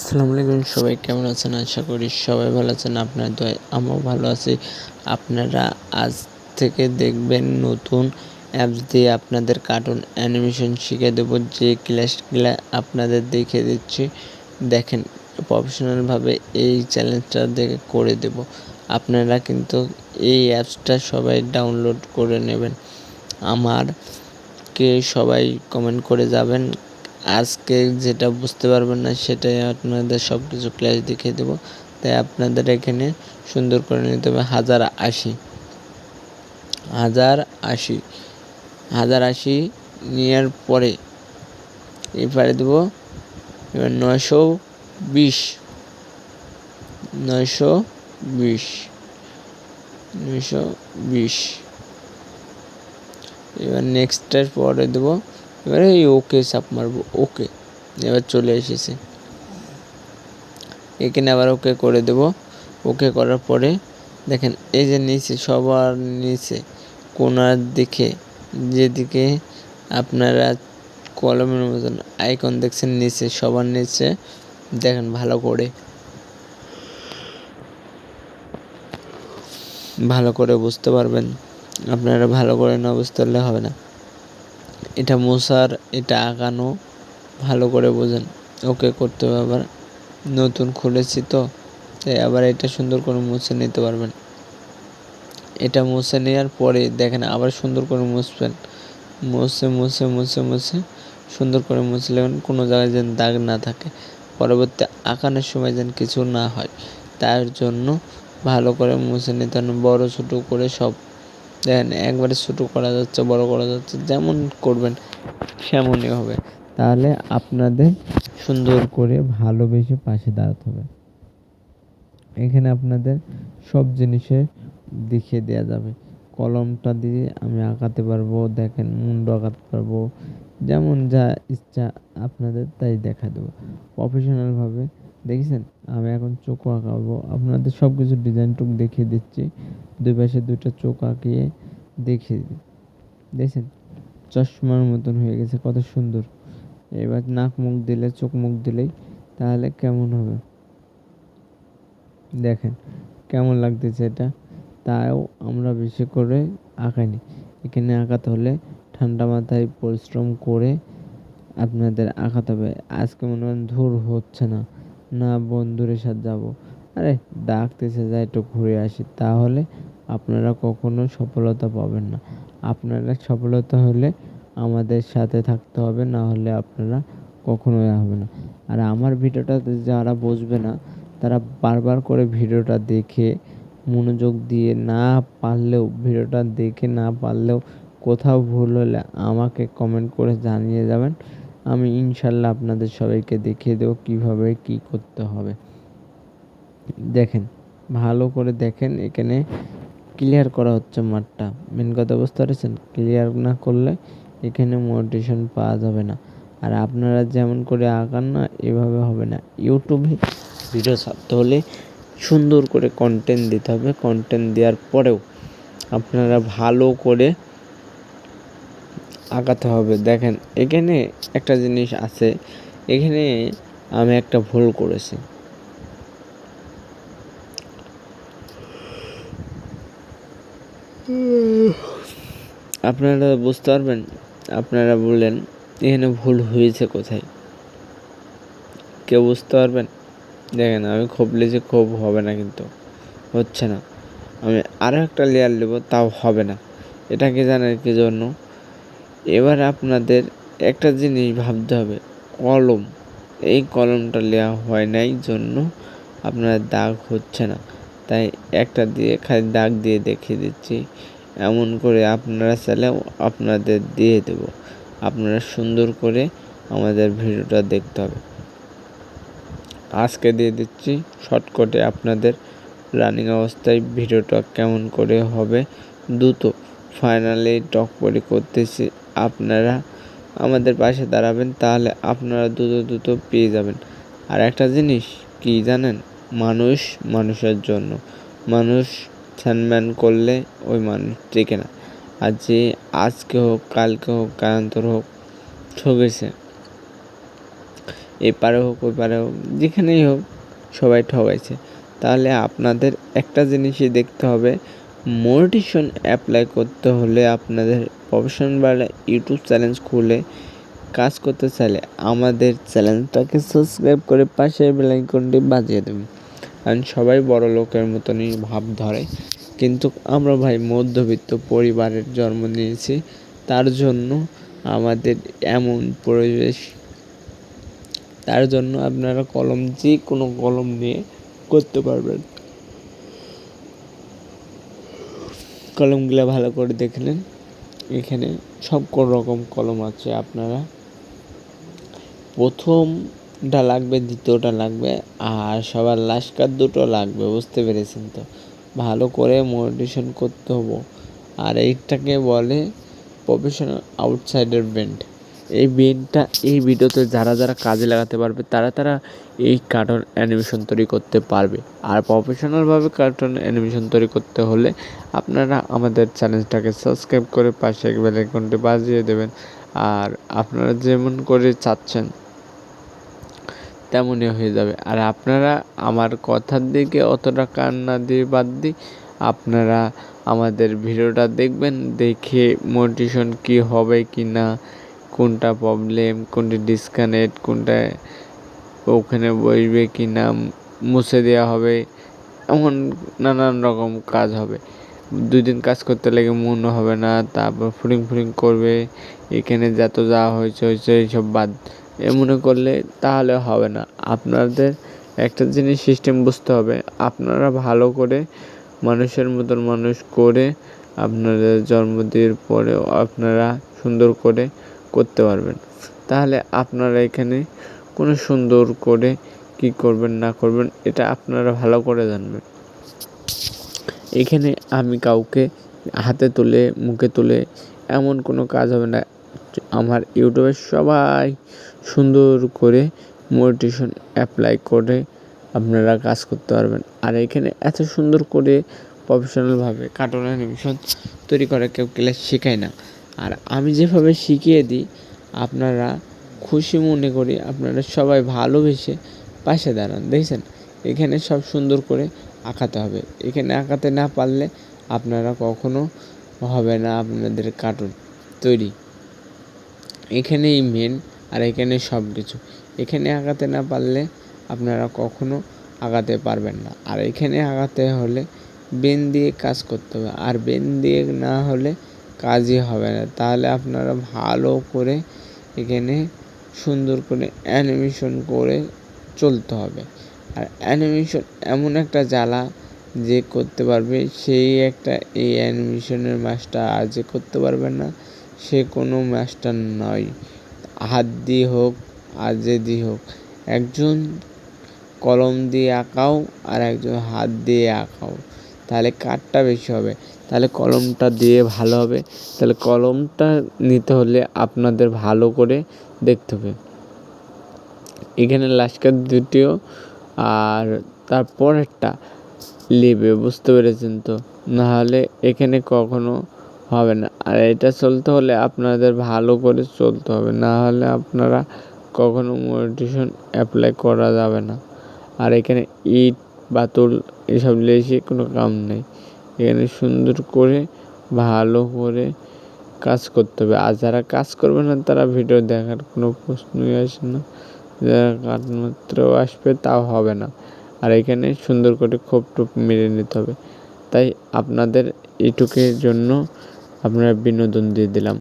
আসসালামু আলাইকুম, সবাই কেমন আছেন? আশা করি সবাই ভালো আছেন। আপনার দয় আমিও ভালো আছি। আপনারা আজ থেকে দেখবেন নতুন অ্যাপস দিয়ে আপনাদের কার্টুন অ্যানিমেশন শিখে দেবো। যে ক্লাসগুলো আপনাদের দেখিয়ে দিচ্ছি, দেখেন, প্রফেশনালভাবে এই চ্যালেঞ্জটা দেখে করে দেব। আপনারা কিন্তু এই অ্যাপসটা সবাই ডাউনলোড করে নেবেন। আমার কে সবাই কমেন্ট করে যাবেন। আজকে যেটা বুঝতে পারবেন না, সেটাই আপনাদের সব কিছু ক্লাস দেখিয়ে দেবো। তাই আপনাদের এখানে সুন্দর করে নিতে হবে হাজার আশি। হাজার আশি। হাজার আশি নেওয়ার পরে এবারে দেবো, এবার নয়শো বিশ। নয়শো বিশ। নয়শো বিশ। এবার নেক্সটের পরে দেবো এবারে এই ওকে চাপ মারবো ওকে এবার চলে এসেছে। এখানে আবার ওকে করে দেব। ওকে করার পরে দেখেন, এই যে নিচে, সবার নিচে, কোনার দিকে, যেদিকে আপনারা কলমের মতন আইকন দেখছেন, নিচে, সবার নিচে, দেখেন ভালো করে। ভালো করে বুঝতে পারবেন। আপনারা ভালো করে না বুঝতে পারলে হবে না। এটা মশার এটা আঁকানো ভালো করে বোঝেন। ওকে করতে হবে আবার। নতুন খুলেছি তো, তাই আবার এটা সুন্দর করে মুছে নিতে পারবেন। এটা মুছে নেওয়ার পরে দেখেন আবার সুন্দর করে মুছবেন। মুছে মুছে মুছে মুছে সুন্দর করে মুছে নেবেন। কোনো জায়গায় যেন দাগ না থাকে। পরবর্তী আঁকানোর সময় যেন কিছু না হয়। তার জন্য ভালো করে মুছে নিতে বড়ো, ছোটো করে সব দেখেন একবারে ছোটো করা যাচ্ছে, বড় করা যাচ্ছে, যেমন করবেন সেমনই হবে। তাহলে আপনাদের সুন্দর করে ভালোবেসে পাশে দাঁড়াতে হবে। এখানে আপনাদের সব জিনিসে দেখিয়ে দেওয়া যাবে। কলমটা দিয়ে আমি আঁকাতে পারব, দেখেন মুন্ড আঁকাতে পারব, যেমন যা ইচ্ছা আপনাদের তাই দেখা দেবো। প্রফেশনালভাবে দেখেছেন? আমি এখন চোখও আঁকাবো। আপনাদের সব কিছু ডিজাইনটুক দেখিয়ে দিচ্ছি। দুই পাশে দুইটা চোখ আঁকিয়ে দেখিয়ে দিই। দেখছেন? চশমার মতন হয়ে গেছে, কত সুন্দর। এবার নাক মুখ দিলে, চোখ মুখ দিলেই তাহলে কেমন হবে? দেখেন, কেমন লাগতেছে এটা? তাও আমরা বেশি করে আঁকাইনি। এখানে আঁকাতে হলে ঠান্ডা মাথায় পরিশ্রম করে আপনাদের আঁকাতে হবে। আজকে মনে হয় ধুর হচ্ছে না। না বন্ধুদের সাথে যাব। আরে ডাকতেছে যাই একটু ঘুরে আসি, তাহলে আপনারা কখনো সফলতা পাবেন না। আপনারা সফলতা হলে আমাদের সাথে থাকতে হবে, না হলে আপনারা কখনোই হবে না। আর আমার ভিডিওটা যারা বুঝবে না, তারা বারবার করে ভিডিওটা দেখে, মনোযোগ দিয়ে না পারলেও, ভিডিওটা দেখে না পারলেও কোথাও ভুল হলে আমাকে কমেন্ট করে জানিয়ে যাবেন। আমি ইনশাল্লাহ আপনাদের সবাইকে দেখিয়ে দেবো কীভাবে কী করতে হবে। দেখেন, ভালো করে দেখেন, এখানে ক্লিয়ার করা হচ্ছে মাঠটা। মেন কথা বুঝতে পারছেন? ক্লিয়ার না করলে এখানে মোটিভেশন পাওয়া যাবে না। আর আপনারা যেমন করে আঁকান না, এভাবে হবে না। ইউটিউবে ভিডিও ছাড়তে হলে সুন্দর করে কন্টেন্ট দিতে হবে। কন্টেন্ট দেওয়ার পরেও আপনারা ভালো করে আঁকাতে হবে। দেখেন, এখানে একটা জিনিস আছে। এখানে আমি একটা ভুল করেছি। আপনারা বুঝতে পারবেন, আপনারা বললেন, এখানে ভুল হয়েছে কোথায়? কেউ বুঝতে পারবেন? দেখেন, আমি খুব লিখে খুব হবে না কিন্তু। হচ্ছে না। আমি আরও একটা লেয়ার নেব, তাও হবে না। এটা কি জানেন কি জন্য? এবার আপনাদের একটা জিনিস ভাবতে হবে। কলম। এই কলমটা নেওয়া হয় নাই জন্য আপনার দাগ হচ্ছে না। তাই একটা দিয়ে খালি দাগ দিয়ে দেখিয়ে দিচ্ছি। এমন করে আপনারা চাইলেও আপনাদের দিয়ে দেব। আপনারা সুন্দর করে আমাদের ভিডিওটা দেখতে হবে। আজকে দিয়ে দিচ্ছি শর্টকটে আপনাদের রানিং অবস্থায় ভিডিওটা কেমন করে হবে। দ্রুত ফাইনালি টক পরি করতেছি। আপনারা আমাদের পাশে দাঁড়াবেন, তাহলে আপনারা দ্রুত দ্রুত পেয়ে যাবেন। আর একটা জিনিস, কি জানেন? মানুষ মানুষের জন্য। মানুষ ছানম্যান করলে ওই মানুষ টেকে না। আর যে আজকে হোক, কালকে হোক কালান্তর হোক ঠকেছে এপারে হোক ওই পারে হোক, যেখানেই হোক, সবাই ঠগাইছে। তাহলে আপনাদের একটা জিনিসই দেখতে হবে মোটিভেশন অ্যাপ্লাই করতে হলে আপনাদের প্রফেশন বা ইউটিউব চ্যানেল খুলে কাজ করতে চাইলে আমাদের চ্যানেলটাকে সাবস্ক্রাইব করে পাশে বেলাইকনটি বাজিয়ে দেবেন। কারণ সবাই বড় লোকের মতনই ভাব ধরে। কিন্তু আমরা ভাই মধ্যবিত্ত পরিবারের জন্ম নিয়েছি, তার জন্য আমাদের এমন পরিবেশ, তার জন্য আপনারা কলম যে কোনো কলম নিয়ে করতে পারবেন। কলমগুলো ভালো করে দেখলেন এখানে সব রকম কলম আছে আপনারা। প্রথমটা লাগবে, দ্বিতীয়টা লাগবে, আর সবার লাস্কার দুটো লাগবে, বুঝতে পেরেছেন তো? ভালো করে মোটিভেশন করতে হব। আর এইটাকে বলে প্রফেশনাল আউটসাইডার বেন্ড এই বেন্ডটা এই ভিডিওতে যারা যারা কাজে লাগাতে পারবে, তারা তারা এই কার্টুন অ্যানিমেশন তৈরি করতে পারবে। আর প্রফেশনালভাবে কার্টুন অ্যানিমেশন তৈরি করতে হলে আপনারা আমাদের চ্যানেলটাকে সাবস্ক্রাইব করে পাশে বেল আইকনটি বাজিয়ে দেবেন। আর আপনারা যেমন করে চাচ্ছেন, তেমনই হয়ে যাবে। আর আপনারা আমার কথার দিকে অতটা কান না দিয়ে বাদ দিই আপনারা আমাদের ভিডিওটা দেখবেন, দেখে মোটিভেশন কী হবে কি না কোনটা প্রবলেম কোনটা ডিসকানেক্ট কোনটা ওখানে বসবে কি না, মুছে দেওয়া হবে, এমন নানান রকম কাজ হবে। দুই দিন কাজ করতে লেগে মন হবে না, তারপর ফুরিং ফুরিং করবে, এখানে যত যা হয়েছে হয়েছে এইসব বাদ। এ মনে করলে তাহলে হবে না। আপনাদের একটা জিনিস সিস্টেম বুঝতে হবে, আপনারা ভালো করে মানুষের মতন মানুষ করে আপনাদের জন্মদিনের পরেও আপনারা সুন্দর করে করতে পারবেন। তাহলে আপনারা এখানে কোনো সুন্দর করে কি করবেন, না করবেন, এটা আপনারা ভালো করে জানবেন। এখানে আমি কাউকে হাতে তুলে, মুখে তুলে এমন কোনো কাজ হবে না। আমার ইউটিউবে সবাই সুন্দর করে মোটিভেশন অ্যাপ্লাই করে আপনারা কাজ করতে পারবেন। আর এখানে এত সুন্দর করে প্রফেশনালভাবে কার্টুন অ্যানিমেশন তৈরি করে কেউ ক্লাস শেখায় না। আর আমি যেভাবে শিখিয়ে দিই, আপনারা খুশি মনে করি আপনারা সবাই ভালোবেসে পাশে দাঁড়ান, দেখছেন? এখানে সব সুন্দর করে আঁকাতে হবে। এখানে আঁকাতে না পারলে আপনারা কখনো হবে না আপনাদের কার্টুন তৈরি। এখানেই মেন আর এখানে সব কিছু এখানে আঁকাতে না পারলে আপনারা কখনো আঁকাতে পারবেন না। আর এখানে আঁকাতে হলে বেন দিয়ে কাজ করতে হবে। আর বেন দিয়ে না হলে কাজই হবে না। তাহলে আপনারা ভালো করে এখানে সুন্দর করে অ্যানিমেশন করে চলতে হবে। আর অ্যানিমেশন এমন একটা জ্বালা যে করতে পারবে, সেই একটা এই অ্যানিমেশনের মাস্টার আর যে করতে পারবে না, সে কোনো মাস্টার নয়। হাত দিয়ে হোক আর যে দিয়ে হোক, একজন কলম দিয়ে আঁকাও আর একজন হাত দিয়ে আঁকাও। তাহলে কাঠটা বেশি হবে। তাহলে কলমটা দিয়ে ভালো হবে। তাহলে কলমটা নিতে হলে আপনাদের ভালো করে দেখতে হবে। এখানে লাস্কার দুটিও আর তারপরেরটা নেবে বুঝতে পেরেছেন তো? নাহলে এখানে কখনো হবে না। আর এটা চলতে হলে আপনাদের ভালো করে চলতে হবে। না হলে আপনারা কখনো মোটিভেশন অ্যাপ্লাই করা যাবে না। আর এখানে ইট বাতুল এসব লেসে কোনো কাম নেই। এখানে সুন্দর করে, ভালো করে কাজ করতে হবে। আর যারা কাজ করবে না, তারা ভিডিও দেখার কোনো প্রশ্নই আসে না। যারা মাত্র আসবে, তাও হবে না। আর এখানে সুন্দর করে খোপ টোপ মেরে নিতে হবে। তাই আপনাদের এটুকের জন্য আপনারা বিনোদন দিয়ে দিলাম।